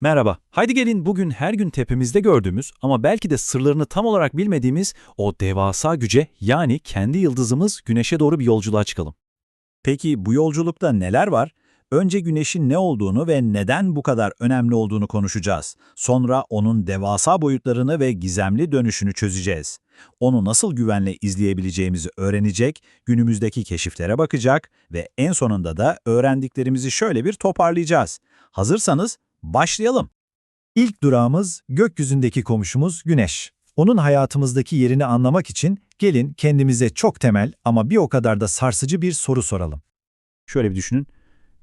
Merhaba. Haydi gelin bugün her gün tepemizde gördüğümüz ama belki de sırlarını tam olarak bilmediğimiz o devasa güce yani kendi yıldızımız Güneş'e doğru bir yolculuğa çıkalım. Peki bu yolculukta neler var? Önce güneşin ne olduğunu ve neden bu kadar önemli olduğunu konuşacağız. Sonra onun devasa boyutlarını ve gizemli dönüşünü çözeceğiz. Onu nasıl güvenle izleyebileceğimizi öğrenecek, günümüzdeki keşiflere bakacak ve en sonunda da öğrendiklerimizi şöyle bir toparlayacağız. Hazırsanız başlayalım. İlk durağımız gökyüzündeki komşumuz Güneş. Onun hayatımızdaki yerini anlamak için gelin kendimize çok temel ama bir o kadar da sarsıcı bir soru soralım. Şöyle bir düşünün.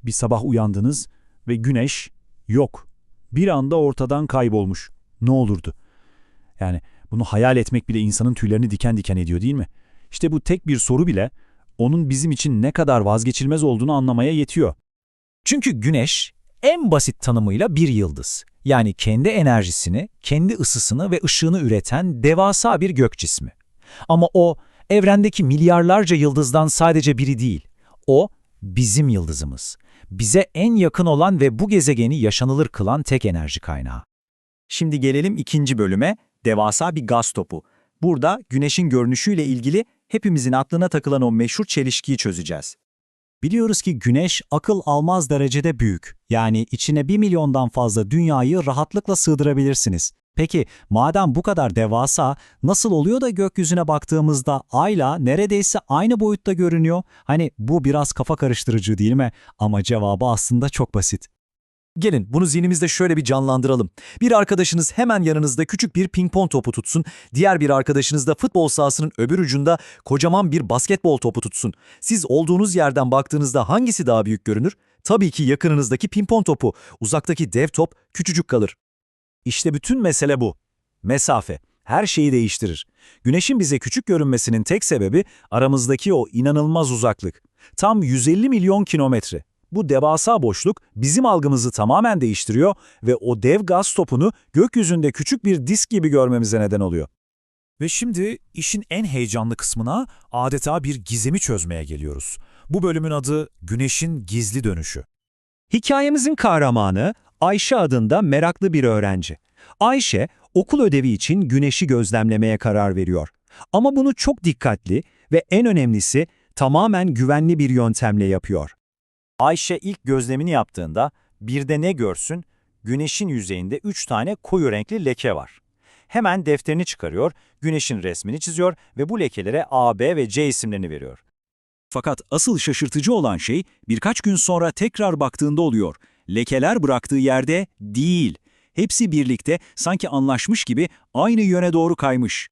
Bir sabah uyandınız ve Güneş yok. Bir anda ortadan kaybolmuş. Ne olurdu? Yani bunu hayal etmek bile insanın tüylerini diken diken ediyor değil mi? İşte bu tek bir soru bile onun bizim için ne kadar vazgeçilmez olduğunu anlamaya yetiyor. Çünkü güneş en basit tanımıyla bir yıldız. Yani kendi enerjisini, kendi ısısını ve ışığını üreten devasa bir gök cismi. Ama o, evrendeki milyarlarca yıldızdan sadece biri değil. O, bizim yıldızımız. Bize en yakın olan ve bu gezegeni yaşanılır kılan tek enerji kaynağı. Şimdi gelelim ikinci bölüme, devasa bir gaz topu. Burada güneşin görünüşüyle ilgili hepimizin aklına takılan o meşhur çelişkiyi çözeceğiz. Biliyoruz ki güneş akıl almaz derecede büyük. Yani içine bir milyondan fazla dünyayı rahatlıkla sığdırabilirsiniz. Peki madem bu kadar devasa nasıl oluyor da gökyüzüne baktığımızda ayla neredeyse aynı boyutta görünüyor? Hani bu biraz kafa karıştırıcı değil mi? Ama cevabı aslında çok basit. Gelin bunu zihnimizde şöyle bir canlandıralım. Bir arkadaşınız hemen yanınızda küçük bir ping-pong topu tutsun, diğer bir arkadaşınız da futbol sahasının öbür ucunda kocaman bir basketbol topu tutsun. Siz olduğunuz yerden baktığınızda hangisi daha büyük görünür? Tabii ki yakınınızdaki ping-pong topu, uzaktaki dev top küçücük kalır. İşte bütün mesele bu. Mesafe her şeyi değiştirir. Güneşin bize küçük görünmesinin tek sebebi aramızdaki o inanılmaz uzaklık. Tam 150 milyon kilometre. Bu devasa boşluk bizim algımızı tamamen değiştiriyor ve o dev gaz topunu gökyüzünde küçük bir disk gibi görmemize neden oluyor. Ve şimdi işin en heyecanlı kısmına adeta bir gizemi çözmeye geliyoruz. Bu bölümün adı Güneşin Gizli Dönüşü. Hikayemizin kahramanı Ayşe adında meraklı bir öğrenci. Ayşe okul ödevi için güneşi gözlemlemeye karar veriyor. Ama bunu çok dikkatli ve en önemlisi tamamen güvenli bir yöntemle yapıyor. Ayşe ilk gözlemini yaptığında bir de ne görsün? Güneşin yüzeyinde üç tane koyu renkli leke var. Hemen defterini çıkarıyor, güneşin resmini çiziyor ve bu lekelere A, B ve C isimlerini veriyor. Fakat asıl şaşırtıcı olan şey birkaç gün sonra tekrar baktığında oluyor. Lekeler bıraktığı yerde değil. Hepsi birlikte sanki anlaşmış gibi aynı yöne doğru kaymış.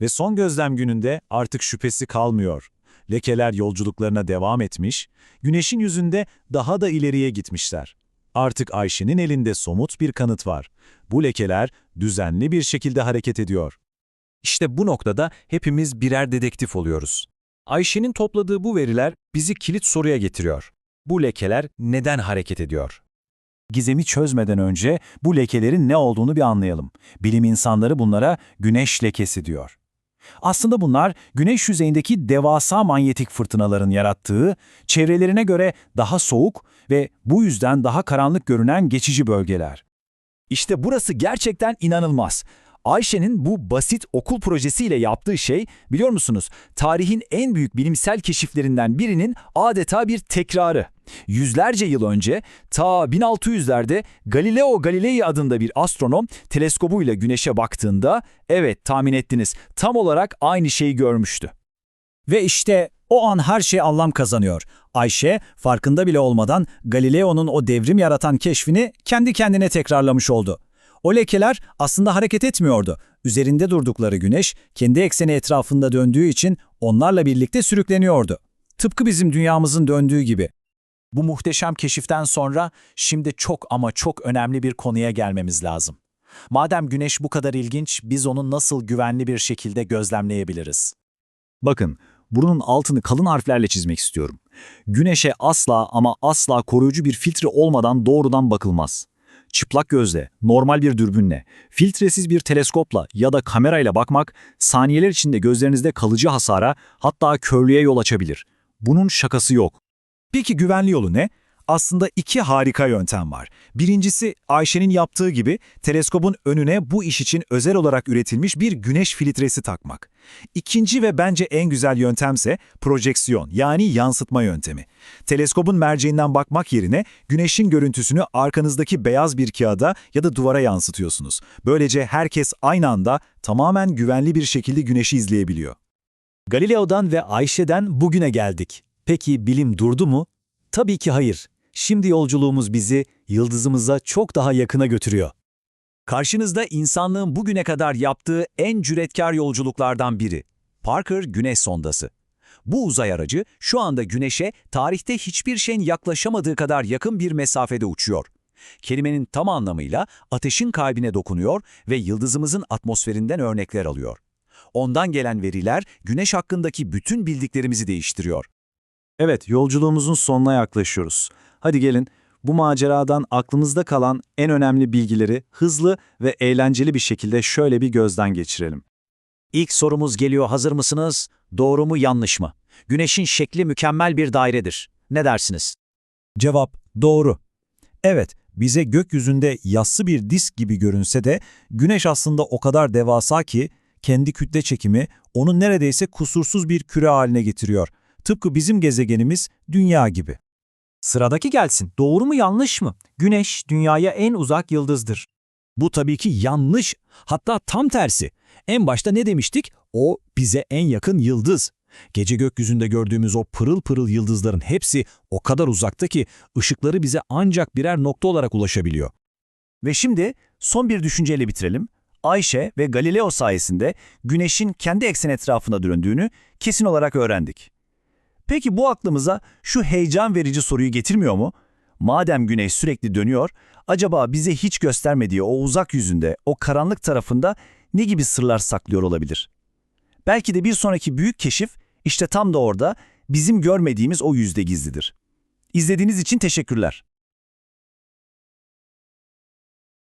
Ve son gözlem gününde artık şüphesi kalmıyor. Lekeler yolculuklarına devam etmiş, Güneşin yüzünde daha da ileriye gitmişler. Artık Ayşe'nin elinde somut bir kanıt var. Bu lekeler düzenli bir şekilde hareket ediyor. İşte bu noktada hepimiz birer dedektif oluyoruz. Ayşe'nin topladığı bu veriler bizi kilit soruya getiriyor. Bu lekeler neden hareket ediyor? Gizemi çözmeden önce bu lekelerin ne olduğunu bir anlayalım. Bilim insanları bunlara güneş lekesi diyor. Aslında bunlar güneş yüzeyindeki devasa manyetik fırtınaların yarattığı, çevrelerine göre daha soğuk ve bu yüzden daha karanlık görünen geçici bölgeler. İşte burası gerçekten inanılmaz. Ayşe'nin bu basit okul projesiyle yaptığı şey, biliyor musunuz, tarihin en büyük bilimsel keşiflerinden birinin adeta bir tekrarı. Yüzlerce yıl önce, ta 1600'lerde Galileo Galilei adında bir astronom teleskobuyla güneşe baktığında, evet tahmin ettiniz, tam olarak aynı şeyi görmüştü. Ve işte o an her şey anlam kazanıyor. Ayşe farkında bile olmadan Galileo'nun o devrim yaratan keşfini kendi kendine tekrarlamış oldu. O lekeler aslında hareket etmiyordu. Üzerinde durdukları güneş kendi ekseni etrafında döndüğü için onlarla birlikte sürükleniyordu. Tıpkı bizim dünyamızın döndüğü gibi. Bu muhteşem keşiften sonra şimdi çok ama çok önemli bir konuya gelmemiz lazım. Madem güneş bu kadar ilginç, biz onu nasıl güvenli bir şekilde gözlemleyebiliriz? Bakın, bunun altını kalın harflerle çizmek istiyorum. Güneşe asla ama asla koruyucu bir filtre olmadan doğrudan bakılmaz. Çıplak gözle, normal bir dürbünle, filtresiz bir teleskopla ya da kamerayla bakmak saniyeler içinde gözlerinizde kalıcı hasara hatta körlüğe yol açabilir. Bunun şakası yok. Peki güvenli yolu ne? Aslında iki harika yöntem var. Birincisi Ayşe'nin yaptığı gibi teleskobun önüne bu iş için özel olarak üretilmiş bir güneş filtresi takmak. İkinci ve bence en güzel yöntemse projeksiyon yani yansıtma yöntemi. Teleskobun merceğinden bakmak yerine güneşin görüntüsünü arkanızdaki beyaz bir kağıda ya da duvara yansıtıyorsunuz. Böylece herkes aynı anda tamamen güvenli bir şekilde güneşi izleyebiliyor. Galileo'dan ve Ayşe'den bugüne geldik. Peki bilim durdu mu? Tabii ki hayır. Şimdi yolculuğumuz bizi yıldızımıza çok daha yakına götürüyor. Karşınızda insanlığın bugüne kadar yaptığı en cüretkar yolculuklardan biri. Parker Güneş Sondası. Bu uzay aracı şu anda Güneş'e tarihte hiçbir şeyin yaklaşamadığı kadar yakın bir mesafede uçuyor. Kelimenin tam anlamıyla ateşin kalbine dokunuyor ve yıldızımızın atmosferinden örnekler alıyor. Ondan gelen veriler Güneş hakkındaki bütün bildiklerimizi değiştiriyor. Evet, yolculuğumuzun sonuna yaklaşıyoruz. Hadi gelin, bu maceradan aklımızda kalan en önemli bilgileri hızlı ve eğlenceli bir şekilde şöyle bir gözden geçirelim. İlk sorumuz geliyor hazır mısınız? Doğru mu yanlış mı? Güneşin şekli mükemmel bir dairedir. Ne dersiniz? Cevap doğru. Evet, bize gökyüzünde yassı bir disk gibi görünse de Güneş aslında o kadar devasa ki kendi kütle çekimi onu neredeyse kusursuz bir küre haline getiriyor. Tıpkı bizim gezegenimiz Dünya gibi. Sıradaki gelsin. Doğru mu yanlış mı? Güneş dünyaya en uzak yıldızdır. Bu tabii ki yanlış. Hatta tam tersi. En başta ne demiştik? O bize en yakın yıldız. Gece gökyüzünde gördüğümüz o pırıl pırıl yıldızların hepsi o kadar uzakta ki ışıkları bize ancak birer nokta olarak ulaşabiliyor. Ve şimdi son bir düşünceyle bitirelim. Ayşe ve Galileo sayesinde Güneş'in kendi eksen etrafında döndüğünü kesin olarak öğrendik. Peki bu aklımıza şu heyecan verici soruyu getirmiyor mu? Madem Güneş sürekli dönüyor, acaba bize hiç göstermediği o uzak yüzünde, o karanlık tarafında ne gibi sırlar saklıyor olabilir? Belki de bir sonraki büyük keşif işte tam da orada bizim görmediğimiz o yüzde gizlidir. İzlediğiniz için teşekkürler.